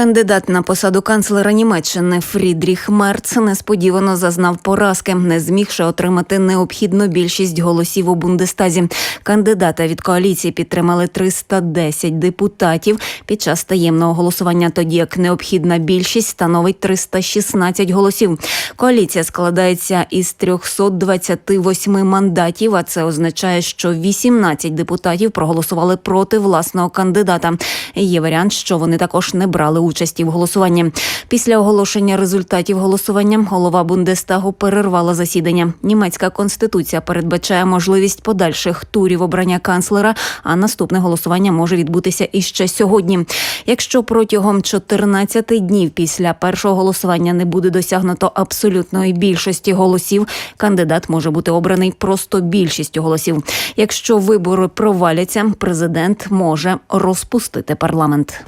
Кандидат на посаду канцлера Німеччини Фрідріх Мерц несподівано зазнав поразки, не змігши отримати необхідну більшість голосів у Бундестазі. Кандидата від коаліції підтримали 310 депутатів під час таємного голосування, тоді як необхідна більшість становить 316 голосів. Коаліція складається із 328 мандатів, а це означає, що 18 депутатів проголосували проти власного кандидата. Є варіант, що вони також не брали участі в голосуванні. Після оголошення результатів голосування голова Бундестагу перервала засідання. Німецька конституція передбачає можливість подальших турів обрання канцлера, а наступне голосування може відбутися іще сьогодні. Якщо протягом 14 днів після першого голосування не буде досягнуто абсолютної більшості голосів, кандидат може бути обраний просто більшістю голосів. Якщо вибори проваляться, президент може розпустити парламент.